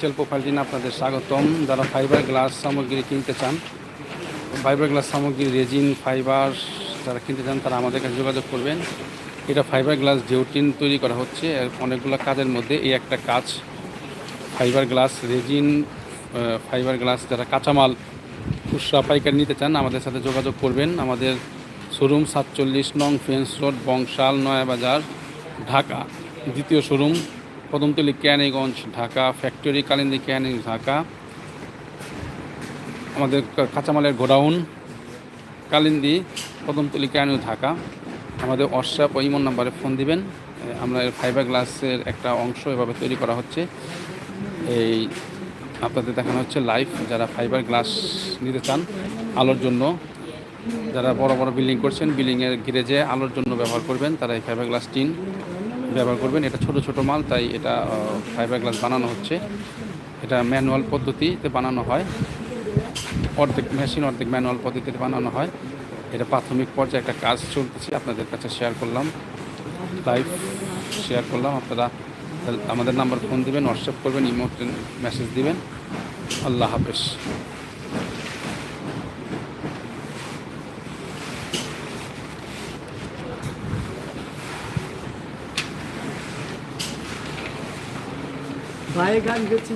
Sell প্রোফাইলটি আপনাদের স্বাগতম। যারা ফাইবার গ্লাস সামগ্রী কিনতে চান ফাইবার গ্লাস সামগ্রী রেজিন ফাইবার যারা কিনতে চান, তারা আমাদের কাছে যোগাযোগ করবেন। এটা ফাইবার গ্লাস জিওটিন তৈরি করা হচ্ছে। অনেকগুলো কাজের মধ্যে এই একটা কাজ। Fibre glass resin fibre glass যারা কাঁচামাল, খুচরা, পাইকারি নিতে চান, আমাদের সাথে যোগাযোগ করবেন। আমাদের শোরুম সাতচল্লিশ নং ফেন্স রোড বংশাল, নয়াবাজার, ঢাকা, দ্বিতীয় শোরুম কদমতলি ক্যানিগঞ্জ ঢাকা, ফ্যাক্টরি কালিন্দি ক্যানিং ঢাকা, আমাদের কাঁচামালের গোডাউন, কালিন্দি কদমতলি ক্যানিউ ঢাকা। আমাদের হোয়াটসঅ্যাপ ও ইমন নাম্বারে ফোন দিবেন। আমরা ফাইবার গ্লাসের একটা অংশ এভাবে তৈরি করা হচ্ছে। এই আপনাদের দেখানো হচ্ছে লাইভ যারা ফাইবার গ্লাস নিতে চান, আলোর জন্য। যারা বড় বড় বিল্ডিং করছেন বিল্ডিংয়ের গ্যারেজে আলোর জন্য ব্যবহার করবেন, তারা এই ফাইবার গ্লাস টিন ব্যবহার করবেন। এটা ছোট ছোট মাল, তাই এটা ফাইবার গ্লাস বানানো হচ্ছে। এটা ম্যানুয়াল পদ্ধতিতে বানানো হয়। অর্ধেক মেশিন অর্ধেক ম্যানুয়াল পদ্ধতিতে বানানো হয়। এটা প্রাথমিক পর্যায়ে একটা কাজ চলতেছে, আপনাদের কাছে শেয়ার করলাম। লাইভ শেয়ার করলাম। আপনারা, আমাদের নাম্বার ফোন দিবেন হোয়াটসঅ্যাপ করবেন ইমোট মেসেজ দিবেন। আল্লাহ হাফেজ। Freigang wird sie